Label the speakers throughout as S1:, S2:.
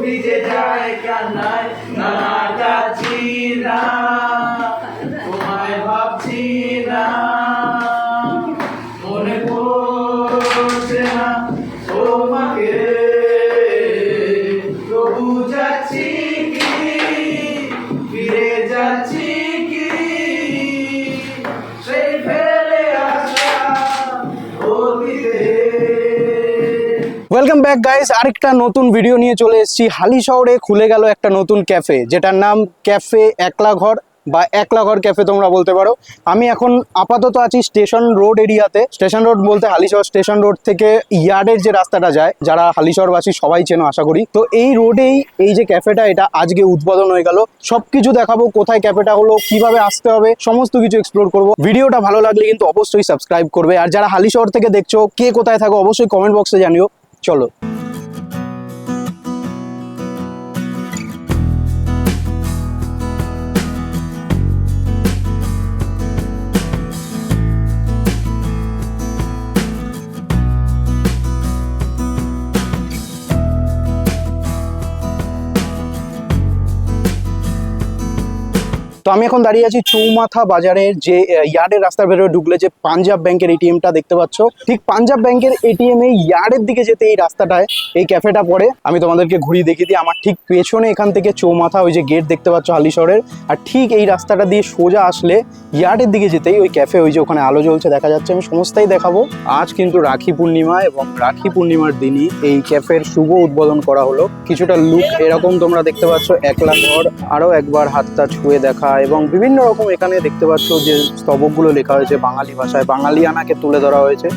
S1: ভিজে যায় কান্নায় না যাচ্ছি না। তোমায় ভাবছি না। মনে পড়ছে না তোমাকে। তবু যাচ্ছি কি? ফিরে যাচ্ছি কি? সেই ফেলে
S2: ওয়েলকাম ব্যাক গাইস আরেকটা নতুন ভিডিও নিয়ে চলে এসেছি। হালি শহরে খুলে গেল একটা নতুন ক্যাফে যেটার নাম ক্যাফে একলা ঘর বা একলা ঘর ক্যাফে তোমরা বলতে পারো। আমি এখন আপাতত আছি স্টেশন রোড এরিয়াতে। স্টেশন রোড বলতে হালিশহর স্টেশন রোড থেকে ইয়ার্ডের যে রাস্তাটা যায়, যারা হালিশহরবাসী সবাই চেনো, আশা করি। তো এই রোডেই এই যে ক্যাফেটা এটা আজকে উদ্বোধন হয়ে গেল। সবকিছু দেখাবো, কোথায় ক্যাফেটা হলো, কীভাবে আসতে হবে, সমস্ত কিছু এক্সপ্লোর করব। ভিডিওটা ভালো লাগলে কিন্তু অবশ্যই সাবস্ক্রাইব করবে। আর যারা হালিশহর থেকে দেখছ, কে কোথায় থাকো, অবশ্যই কমেন্ট বক্সে জানিও। চলো। তো আমি এখন দাঁড়িয়ে আছি চৌমাথা বাজারের যে ইয়ার্ডের রাস্তার ভেতরে ঢুকলে যে পাঞ্জাব ব্যাংকের এটিএমটা দেখতে পাচ্ছ। ঠিক পাঞ্জাব ব্যাংকের এটিএম এই ইয়ার্ডের দিকে যেতে এই রাস্তাটায়, এই ক্যাফেটা পড়ে। আমি তোমাদেরকে ঘুরিয়ে দেখিয়ে দিই, আমার ঠিক পেছনে এখান থেকে চৌমাথা, ওই যে গেট দেখতে পাচ্ছ হালিশহরের। আর ঠিক এই রাস্তাটা দিয়ে সোজা আসলে ইয়ার্ডের দিকে যেতেই ওই ক্যাফে ওই যে ওখানে আলো জ্বলছে, দেখা যাচ্ছে, আমি সমস্তই দেখাবো। আজ কিন্তু রাখি পূর্ণিমা এবং রাখি পূর্ণিমার দিনই এই ক্যাফের শুভ উদ্বোধন করা হলো। কিছুটা লুক এরকম তোমরা দেখতে পাচ্ছ, একলা ঘর, আরও একবার হাতটা ছুঁয়ে দেখা এবং বিভিন্ন রকম এখানে দেখতে পাচ্ছ যে স্তবকগুলো লেখা হয়েছে বাঙালি ভাষায়। বাঙালিয়ানাকে তুলে ধরা হয়েছে।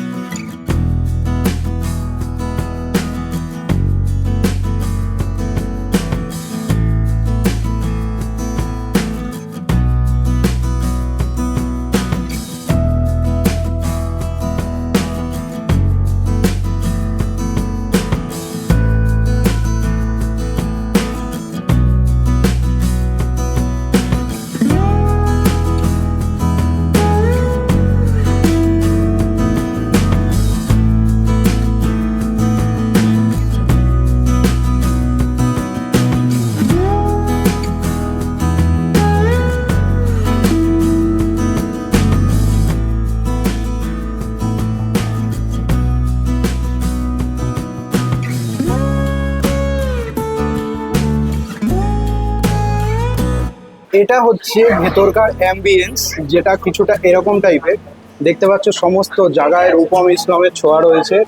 S2: এটা হচ্ছে ভেতরকার অ্যাম্বিয়েন্স যেটা কিছুটা এরকম টাইপের দেখতে পাচ্ছ সমস্ত জায়গায় রূপম ইসলামের ছোঁয়া রয়েছে,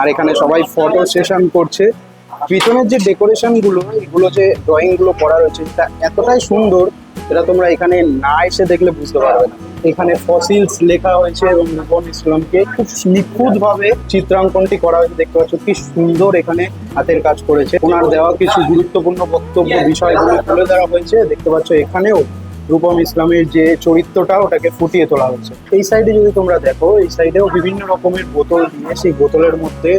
S2: আর এখানে সবাই ফটো সেশন করছে। পিছনের যে ডেকোরেশনগুলো এগুলো যে ড্রয়িংগুলো করা রয়েছে সেটা এতটাই সুন্দর এটা তোমরা এখানে না এসে দেখলে বুঝতে পারবে না। এখানে ফসিলস লেখা হয়েছে এবং রূপম ইসলামকে খুব নিখুঁত ভাবে চিত্রাঙ্কনটি করা হয়েছে। দেখতে পাচ্ছ কি সুন্দর এখানে হাতের কাজ করেছে। ওনার দেওয়া কিছু গুরুত্বপূর্ণ বক্তব্য বিষয়গুলো তুলে ধরা হয়েছে। দেখতে পাচ্ছ এখানেও রূপম ইসলামের যে চরিত্রটা, ওটাকে ফুটিয়ে তোলা হয়েছে। এই সাইডে যদি তোমরা দেখো, এই সাইডেও বিভিন্ন রকমের বোতল দিয়ে সেই বোতলের মধ্যে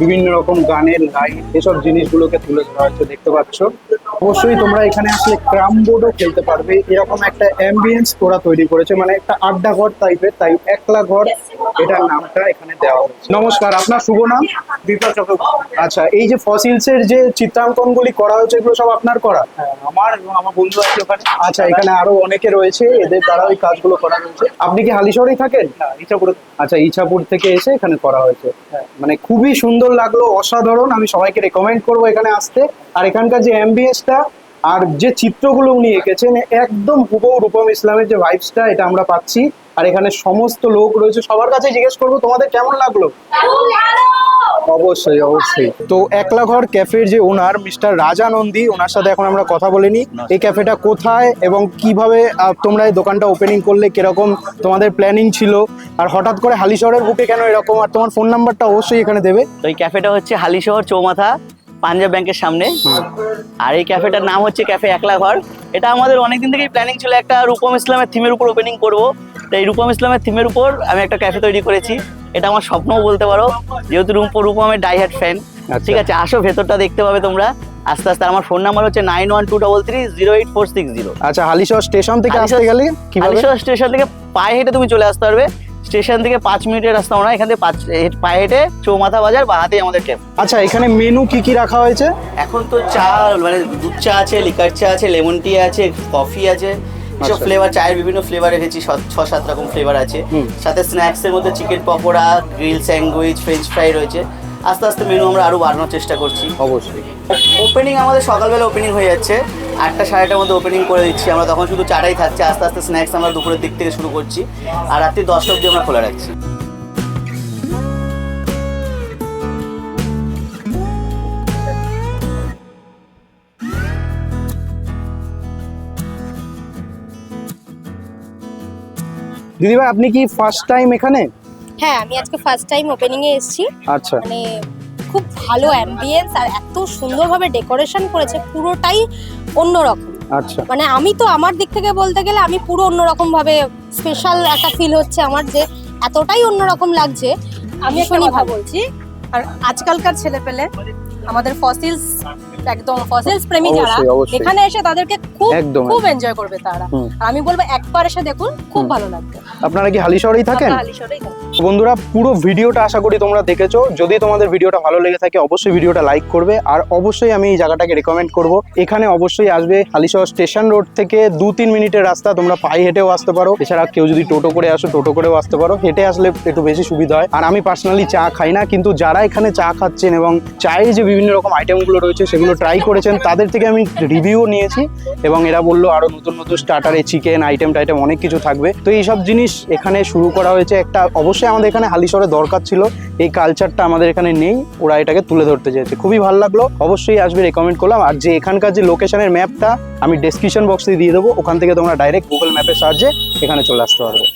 S2: বিভিন্ন রকম গানের লাইন, এসব জিনিসগুলোকে তুলে ধরা হয়েছে। দেখতে পাচ্ছ অবশ্যই তোমরা এখানে আসলে ক্রাম বোর্ডও খেলতে পারবে। এরকম একটা অ্যাম্বিয়েন্স ওরা তৈরি করেছে মানে একটা আড্ডা ঘর টাইপের তাই একলা ঘর এটার নামটা এখানে দেওয়া হয়েছে। নমস্কার আপনার শুভ নাম?
S3: বিপ্লব চক্রবর্তী।
S2: আচ্ছা এই যে ফসিলস এর যে চিত্রাঙ্কনগুলি করা হয়েছে এগুলো সব আপনার করা?
S3: হ্যাঁ, আমার এবং আমার বন্ধু আছে ওখানে।
S2: আচ্ছা এখানে আরও অনেকে রয়েছে এদের দ্বারা ওই কাজগুলো করা হয়েছে। আপনি কি হালিশহরেই থাকেন?
S3: না ইচ্ছা
S2: আচ্ছা ইছাপুর থেকে এসে এখানে করা হয়েছে।
S3: হ্যাঁ।
S2: মানে খুবই সুন্দর লাগল অসাধারণ। আমি সবাইকে রেকমেন্ড করব এখানে আসতে। আর এখানকার যে অ্যাম্বিয়েন্সটা আর যে চিত্রগুলো উনি এঁকেছেন, একদম হুবহু রূপম ইসলামের যে ভাইবসটা এটা আমরা পাচ্ছি। আর এখানে সমস্ত লোক রয়েছে। সবার কাছে জিজ্ঞেস করব, তোমাদের কেমন লাগল? অবশ্যই অবশ্যই। তো একলা ঘর ক্যাফের যে ওনার, মিস্টার রাজা নন্দী ওনার সাথে এখন আমরা কথা বলে নিই। এই ক্যাফেটা কোথায় এবং কীভাবে তোমরা এই দোকানটা ওপেনিং করলে, কীরকম তোমাদের প্ল্যানিং ছিল? আর হঠাৎ করে হালিশহরের বুকে কেন এরকম? আর তোমার ফোন নাম্বারটা অবশ্যই এখানে দেবে।
S4: তো এই ক্যাফেটা হচ্ছে হালিশহর চৌমাথা। পাঞ্জাব ব্যাংকের সামনে। আর এই ক্যাফেটার নাম হচ্ছে ক্যাফে একলা ঘর। এটা আমাদের অনেকদিন থেকেই প্ল্যানিং ছিল একটা রূপম ইসলামের থিমের উপর ওপেনিং করব। তো এই রূপম ইসলামের থিমের উপর আমি একটা ক্যাফে তৈরি করেছি। এটা আমার স্বপ্নও বলতে পারো। যেহেতু রূপ রূপমের ডাইহার্ট ফ্যান। ঠিক আছে আসো ভেতরটা দেখতে পাবে তোমরা। আস্তে আস্তে আমার ফোন নাম্বার হচ্ছে nine one two double three zero eight four six zero
S2: আচ্ছা হালিশহর স্টেশন থেকে আসতে গেলে
S4: হালিশহর স্টেশন থেকে পায়ে হেঁটে তুমি চলে আসতে পারবে। স্টেশন থেকে পাঁচ মিনিটের রাস্তা আমরা এখান থেকে পাঁচ পায়ে হেঁটে চৌমাথা বাজার বা হাতেই আমাদের ট্রেন
S2: আচ্ছা এখানে মেনু কি কি রাখা হয়েছে
S4: এখন তো চা মানে দুধ চা আছে লিকার চা আছে লেমন টি আছে কফি আছে সব
S2: আচ্ছা।
S4: ফ্লেভার চায়ের বিভিন্ন ফ্লেভার রেখেছি ছ- সাত রকম ফ্লেভার আছে। সাথে স্ন্যাক্সের মধ্যে chicken pakora grill sandwich French fry রয়েছে আস্তে আস্তে মেনু আমরা আরও বাড়ানোর চেষ্টা করছি।
S2: অবশ্যই।
S4: ওপেনিং আমাদের সকালবেলা ওপেনিং হয়ে যাচ্ছে। আটটা সাড়েটার মধ্যে ওপেনিং করে দিচ্ছি। আমরা তখন শুধু চাটাই থাকছে। আস্তে আস্তে স্ন্যাক্স আমরা দুপুরের দিক থেকে শুরু করছি। আর রাত্রি দশটা অবধি আমরা খোলা রাখছি।
S2: দিদিভাই আপনি কি ফার্স্ট টাইম এখানে?
S5: হ্যাঁ আমি আজকে ফার্স্ট টাইম ওপেনিং এ এসেছি।
S2: আচ্ছা।
S5: মানে খুব ভালো অ্যাম্বিয়েন্স আর এত সুন্দরভাবে ডেকোরেশন করেছে পুরোটাই অন্যরকম।
S2: আচ্ছা।
S5: মানে আমি তো আমার দিক থেকে বলতে গেলে আমি পুরো অন্যরকম ভাবে স্পেশাল একটা ফিল হচ্ছে আমার যে এতটাই অন্যরকম লাগছে।
S6: আমি
S5: ভীষণই
S6: কথা বলছি আর আজকালকার ছেলে পেলে আমাদের ফসিলস একদম ফসিলস প্রেমী যারা। এখানে এসে তাদেরকে খুব খুব এনজয় করবে তারা। আর আমি বলব একবার এসে দেখুন খুব ভালো লাগবে।
S2: আপনারা কি হালিশহরেই থাকেন?
S6: হালিশহরেই থাকি।
S2: বন্ধুরা, পুরো ভিডিওটা আশা করি তোমরা দেখেছ। যদি তোমাদের ভিডিওটা ভালো লেগে থাকে, অবশ্যই ভিডিওটা লাইক করবে। আর অবশ্যই আমি এই জায়গাটাকে রেকমেন্ড করব। এখানে অবশ্যই আসবে হালিশহর স্টেশন রোড থেকে দু তিন মিনিটের রাস্তা। তোমরা পায়ে হেঁটেও আসতে পারো। এছাড়া কেউ যদি টোটো করে আসো, টোটো করেও আসতে পারো। হেঁটে আসলে একটু বেশি সুবিধা হয়। আর আমি পার্সোনালি চা খাই না, কিন্তু যারা এখানে চা খাচ্ছেন এবং চায়ে যে বিভিন্ন রকম আইটেমগুলো রয়েছে, সেগুলো ট্রাই করেছেন, তাদের থেকে আমি রিভিউ নিয়েছি এবং এরা বলল আরও নতুন নতুন স্টার্টারে চিকেন আইটেম টাইটেম অনেক কিছু থাকবে। তো এইসব জিনিস এখানে শুরু করা হয়েছে। একটা অবশ্যই আমাদের এখানে হালিশহরে দরকার ছিল। এই কালচারটা আমাদের এখানে নেই, ওরা এটাকে তুলে ধরতে চেয়েছে খুবই ভালো লাগল। অবশ্যই আসবে রেকমেন্ড করলাম। আর যে এখানকার যে লোকেশনের ম্যাপটা আমি ডেসক্রিপশন বক্সে দিয়ে দেবো। ওখান থেকে তোমরা ডাইরেক্ট গুগল ম্যাপের সাহায্যে এখানে চলে আসতে পারবে।